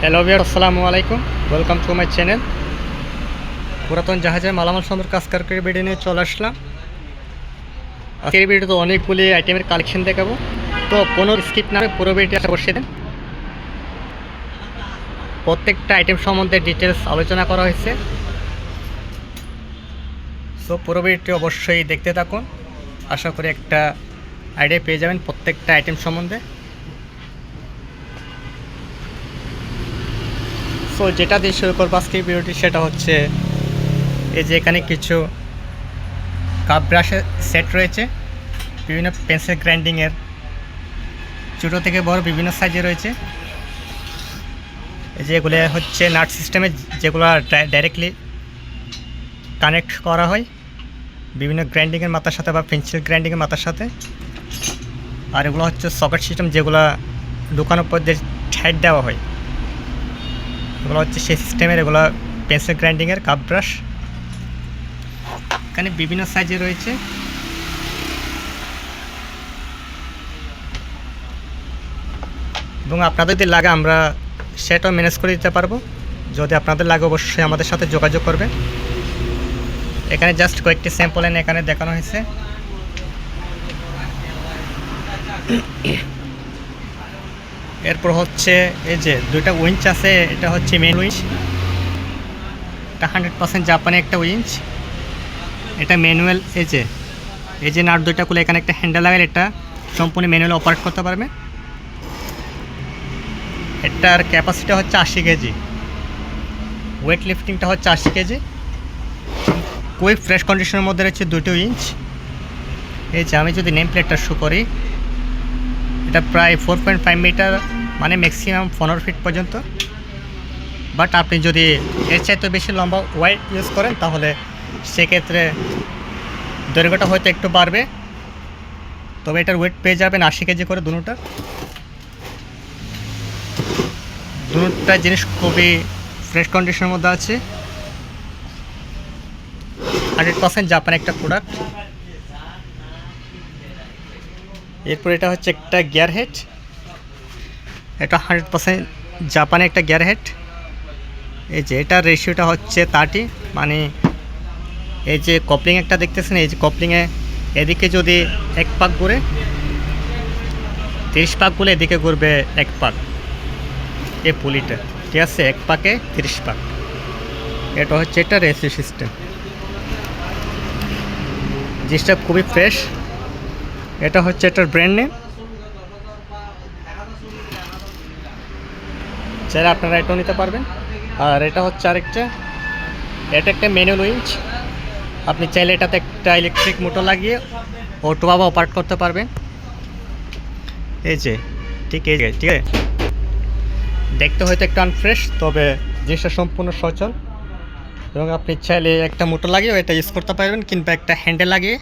Hello বিয়ার আসসালামু আলাইকুম। Welcome to my channel পুরাতন জাহাজে মালামাল সুন্দর কাজ কারকারি ভিডিও নিয়ে চলে আসলাম। আজকের ভিডিওতে অনেকগুলি আইটেমের কালেকশন দেখাবো। তো কোনো স্কিপ না পুরো ভিডিওটা বসিয়ে দেন। প্রত্যেকটা আইটেম সম্বন্ধে ডিটেলস আলোচনা করা হয়েছে। সো পুরো ভিডিওটি অবশ্যই দেখতে থাকুন। আশা করি একটা আইডিয়া পেয়ে যাবেন প্রত্যেকটা আইটেম সম্বন্ধে। সো যেটা দিয়ে শুরু করব আজকে ভিডিওটি সেটা হচ্ছে এই যে এখানে কিছু কাপ ব্রাশের সেট রয়েছে, বিভিন্ন পেন্সিল গ্রাইন্ডিংয়ের ছোটো থেকে বড় বিভিন্ন সাইজে রয়েছে। এই যে এগুলো হচ্ছে নাট সিস্টেমে যেগুলো ডাইরেক্টলি কানেক্ট করা হয়। বিভিন্ন গ্রাইন্ডিংয়ের মাথার সাথে বা পেন্সিল গ্রাইন্ডিংয়ের মাথার সাথে। আর এগুলো হচ্ছে সকেট সিস্টেম যেগুলো দোকানের পর দিয়ে ঠেট দেওয়া হয়। এগুলো হচ্ছে সেই সিস্টেমের, এগুলো পেন্সিল গ্রাইন্ডিংয়ের কাপ ব্রাশ এখানে বিভিন্ন সাইজে রয়েছে। এবং আপনাদের যদি লাগে, আমরা সেটাও ম্যানেজ করে দিতে পারব। যদি আপনাদের লাগে, অবশ্যই আমাদের সাথে যোগাযোগ করবেন। এখানে জাস্ট কয়েকটি স্যাম্পল এনে এখানে দেখানো হয়েছে। এরপর হচ্ছে এই যে দুইটা উইঞ্চ আছে, এটা হচ্ছে মেন উইঞ্চ এটা হান্ড্রেড পার্সেন্ট জাপানি একটা উইঞ্চ এটা ম্যানুয়াল এই যে এই যে নাট দুইটা খুলে এখানে একটা হ্যান্ডেল লাগালে এটা সম্পূর্ণ ম্যানুয়াল অপারেট করতে পারবে। এটার ক্যাপাসিটি হচ্ছে আশি কেজি। ওয়েট লিফটিংটা হচ্ছে আশি কেজি। খুবই ফ্রেশ কন্ডিশনের মধ্যে রয়েছে দুটো ইঞ্চ এই যে আমি যদি নেম প্লেটটা শো করি, এটা প্রায় ফোর পয়েন্ট ফাইভ মিটার মানে ম্যাক্সিমাম পনেরো ফিট পর্যন্ত। বাট আপনি যদি এর চাইতে বেশি লম্বা ওয়াইড ইউজ করেন, তাহলে সেক্ষেত্রে দৈর্ঘ্যটা হয়তো একটু বাড়বে। তবে এটার ওয়েট পেয়ে যাবেন আশি কেজি করে দুটা দুটা জিনিস খুবই ফ্রেশ কন্ডিশনের মধ্যে আছে। হান্ড্রেড পার্সেন্ট জাপান একটা প্রোডাক্ট এরপর এটা হচ্ছে একটা গিয়ার হেড এটা হান্ড্রেড পার্সেন্ট জাপানে একটা গিয়ার হেড এই যে এটার রেশিওটা হচ্ছে থার্টি মানে এই যে কপলিং একটা দেখতেছেন, এই যে কপলিংয়ে এদিকে যদি এক পাক ঘুরে, তিরিশ পাক ঘুরে এদিকে ঘুরবে এক পাক এ পুলিটা ঠিক আছে, এক পাকে তিরিশ পাক। এটা হচ্ছে এটা রেসিও সিস্টেম জিনিসটা খুবই ফ্রেশ এটা হচ্ছে এটার ব্র্যান্ড নেম চাইলে আপনারা এটাও নিতে পারবেন। আর এটা হচ্ছে আরেকটা। এটা একটা ম্যানুয়াল উইঞ্চ আপনি চাইলে এটাতে একটা ইলেকট্রিক মোটর লাগিয়ে অটোভাবে অপারেট করতে পারবেন। এই যে, ঠিক এই যে, ঠিক আছে? দেখতে হয়তো একটু আনফ্রেশ তবে জিনিসটা সম্পূর্ণ সচল। এবং আপনি চাইলে একটা মোটর লাগিয়ে এটা ইউজ করতে পারবেন, কিংবা একটা হ্যান্ডেল লাগিয়ে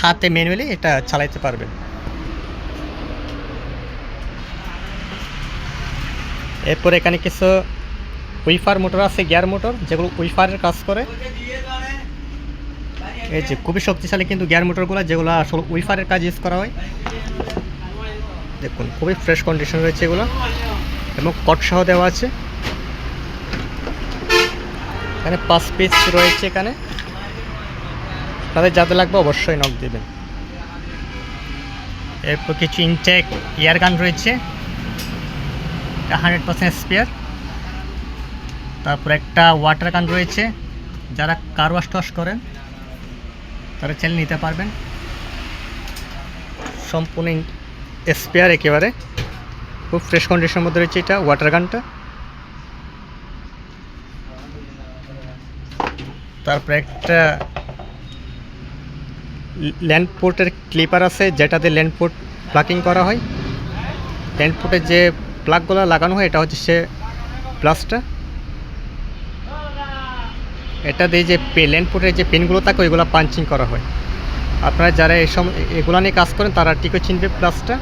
হাতে ম্যানুয়ালি এটা চালাইতে পারবেন। এরপর এখানে কিছু উইফার মোটর আছে, গিয়ার মোটর, যেগুলো উইফারের কাজ করে। এই যে খুবই শক্তিশালী কিন্তু গিয়ার মোটরগুলো, যেগুলো আসলে উইফারের কাজ ইউজ করা হয়। দেখুন, খুবই ফ্রেশ কন্ডিশন রয়েছে এগুলো, এবং কট সহ দেওয়া আছে। এখানে পাঁচ পিস রয়েছে এখানে। তাদের যাতে লাগবে অবশ্যই নক দেবেন। এরপর কিছু ইনটেক ইয়ার গান রয়েছে। হান্ড্রেড পার্সেন্ট স্পেয়ার তারপর একটা ওয়াটার গান রয়েছে। যারা কার ওয়াশ টস করেন, তারা চাইলে নিতে পারবেন। সম্পূর্ণ স্পেয়ার একেবারে। খুব ফ্রেশ কন্ডিশনের মধ্যে রয়েছে এটা ওয়াটার গানটা তারপরে একটা ল্যান্ড পোর্টের ক্লিপার আছে, যেটাতে ল্যান্ড পোর্ট প্লাকিং করা হয়। ল্যান্ড পোর্টের যে প্লাগগুলো লাগানো হয়, এটা হচ্ছে সে প্লাসটা এটা দিয়ে যে ল্যান্ড পোর্টের যে পেনগুলো থাকে, ওইগুলো পাঞ্চিং করা হয়। আপনারা যারা এই সম এগুলো নিয়ে কাজ করেন, তারা টিকো চিনবে প্লাসটা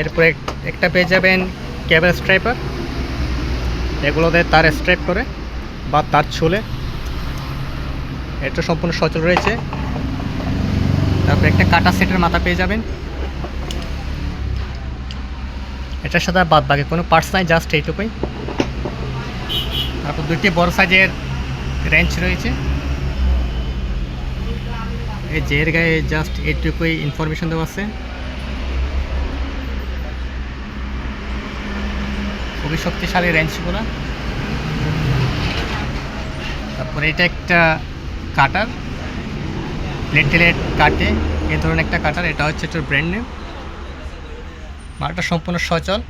এরপরে একটা পেয়ে যাবেন ক্যাবেল স্ট্রাইপার। এগুলোতে তার স্ট্রাইপ করে বা তার ছুলে। এটা সম্পূর্ণ সচল রয়েছে। তারপরে একটা কাটা সেটের মাথা পেয়ে যাবেন। এটার সাথে বাদ বাকি কোনো পার্টস নাই জাস্ট এইটুকুই। তারপর দুটি বড় সাইজের রেঞ্চ রয়েছে। এই এর গায়ে জাস্ট এইটুকুই ইনফরমেশন দেওয়া আছে। খুবই শক্তিশালী রেঞ্চগুলো তারপরে এটা একটা কাটার প্লেট কাটে এ ধরনের একটা কাটার এটা হচ্ছে এটার ব্র্যান্ড নেম মালটা সম্পূর্ণ সচল।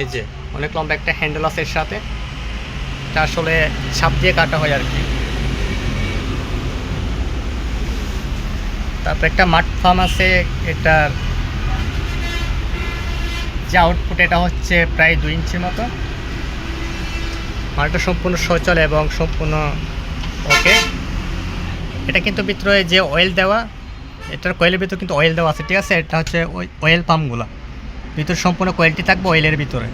এই যে, অনেক লম্বা একটা হ্যান্ডেল আছে এর সাথে। এটা আসলে ছাপ দিয়ে কাটা হয় আর কি। তারপর একটা মাঠ ফার্ম আছে, এটার যে আউটপুট এটা হচ্ছে প্রায় দুই ইঞ্চির মতো। মালটা সম্পূর্ণ সচল এবং সম্পূর্ণ ওকে এটা কিন্তু ভিতরে যে অয়েল দেওয়া এটার কয়েলের ভিতরে কিন্তু অয়েল দেওয়া আছে, ঠিক আছে? এটা হচ্ছে ওই অয়েল পাম্পগুলো ভিতরে সম্পূর্ণ কোয়ালিটি থাকবে অয়েলের ভিতরে।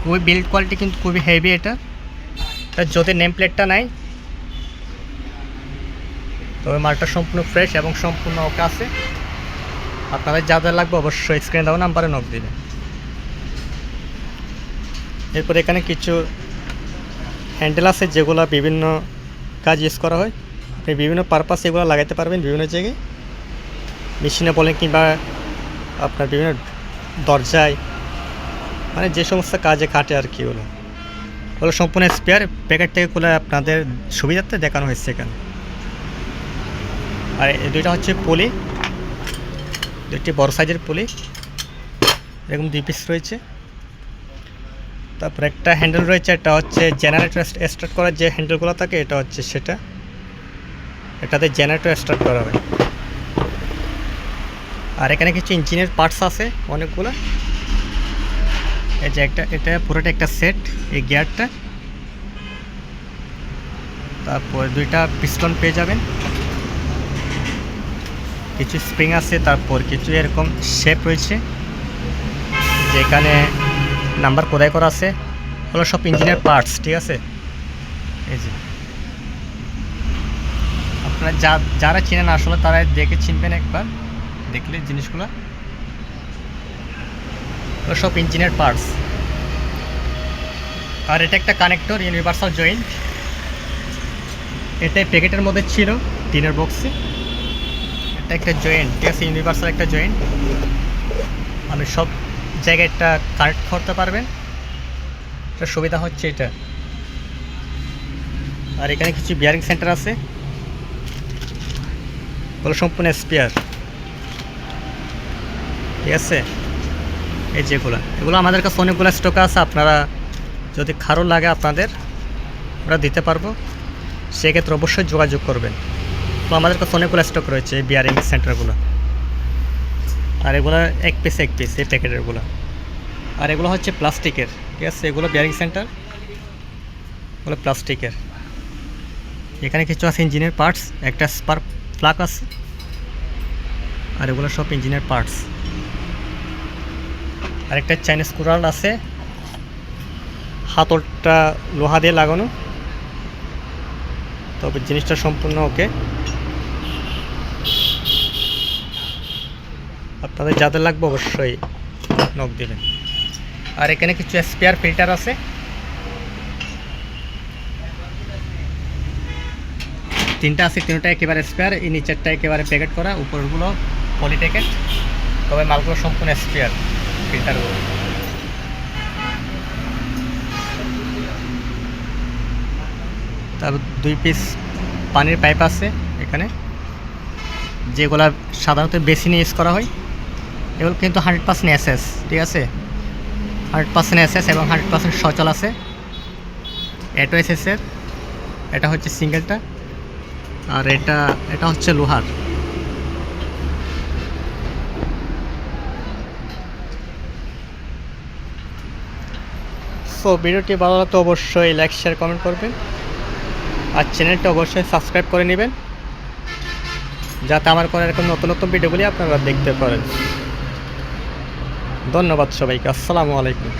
খুবই বিল্ড কোয়ালিটি কিন্তু খুবই হেভি এটা। তার যদি নেম প্লেটটা নাই, তবে মালটা সম্পূর্ণ ফ্রেশ এবং সম্পূর্ণ ওকে আছে। আপনাদের যা যা লাগবে অবশ্যই স্ক্রিনে দেওয়া নাম্বারে নক দিবেন। এরপর এখানে কিছু হ্যান্ডেল আছে যেগুলো বিভিন্ন কাজ ইউজ করা হয়। আপনি বিভিন্ন পারপাস এগুলো লাগাতে পারবেন বিভিন্ন জায়গায়। মেশিনে বলেন কিংবা আপনার বিভিন্ন দরজায় মানে যে সমস্ত কাজে কাটে আর কি ওগুলো। ওগুলো সম্পূর্ণ স্পেয়ার প্যাকেট থেকে খুলে আপনাদের সুবিধার্থে দেখানো হয়েছে এখানে। আর দুইটা হচ্ছে পুলি দুইটি বড় সাইজের পুলি এরকম দুই পিস রয়েছে। তারপর একটা হ্যান্ডেল রয়েছে, এটা হচ্ছে জেনারেটর স্টার্ট করার যে হ্যান্ডেলগুলো থাকে, এটা হচ্ছে সেটা। এটাতে জেনারেটর স্টার্ট করা হবে। আর এখানে কিছু ইঞ্জিনের পার্টস আছে, অনেকগুলো। এই যে একটা, এটা পুরোটা একটা সেট এই গিয়ারটা তারপর দুইটা পিস্টন পেয়ে যাবেন। কিছু স্প্রিং আছে, তারপর কিছু এরকম শেপ রয়েছে। যেখানে নাম্বার কোদাই করা আছে। হলো সব ইঞ্জিনের পার্টস ঠিক আছে? এই যে। আপনারা যা, যারা চিনেন আসলে তারা দেখে চিনবেন একবার, দেখলে জিনিসগুলো। সব ইঞ্জিনের পার্টস আর এটা একটা কানেক্টর ইউনিভার্সাল জয়েন্ট এটা প্যাকেটের মধ্যে ছিল টিনের বক্সে এটা একটা জয়েন্ট ঠিক আছে ইউনিভার্সাল একটা জয়েন্ট আপনি সব জায়গায় একটা কানেক্ট করতে পারবেন। সুবিধা হচ্ছে এটা। আর এখানে কিছু বিয়ারিং সেন্টার আছে। ওগুলো সম্পূর্ণ স্পেয়ার ঠিক আছে? এই যেগুলো এগুলো। আমাদের কাছে অনেকগুলো স্টক আছে, আপনারা যদি খারো লাগে আপনাদের, আমরা দিতে পারব। সেক্ষেত্রে অবশ্যই যোগাযোগ করবেন। তো আমাদের কাছে অনেকগুলো স্টক রয়েছে এই বিয়ারিং সেন্টারগুলো আর এগুলো এক পিস এক পিস এই প্যাকেটেরগুলো। আর এগুলো হচ্ছে প্লাস্টিকের। ঠিক আছে? এগুলো বিয়ারিং সেন্টার এগুলো প্লাস্টিকের। এখানে কিছু আছে ইঞ্জিনের পার্টস একটা স্পার্ক প্লাগ আছে আর এগুলো সব ইঞ্জিনের পার্টস আরেকটা চাইনিজ কুড়াল আছে। হাতলটা লোহা দিয়ে লাগানো। তবে জিনিসটা সম্পূর্ণ ওকে। আপনাদের যাদের লাগবে অবশ্যই নখ দিবেন। আর এখানে কিছু স্পেয়ার ফিল্টার আছে। তিনটা আছে, তিনটা একেবারে স্পেয়ার এই নিচেরটা একেবারে প্যাকেট করা, উপরগুলো পলি প্যাকেট তবে মালগুলো সম্পূর্ণ স্পেয়ার ফিল্টারগুলো তারপর দুই পিস পানির পাইপ আছে এখানে, যেগুলা সাধারণত বেসিনে ইউজ করা হয়। এগুলো কিন্তু হান্ড্রেড পার্সেন্ট এসএস ঠিক আছে? হান্ড্রেড পার্সেন্ট এসএস এবং হান্ড্রেড পার্সেন্ট সচল আছে। এটো এসএসের এটা হচ্ছে সিঙ্গেলটা আর এটা এটা হচ্ছে লোহার। সো ভিডিওটি ভালো লাগতো অবশ্যই লাইক শেয়ার কমেন্ট করবেন। আর চ্যানেলটা অবশ্যই সাবস্ক্রাইব করে নেবেন। যাতে আমার কোনো এরকম নতুন নতুন ভিডিওগুলি আপনারা দেখতে পারেন। ধন্যবাদ সবাইকে। আসসালামু আলাইকুম।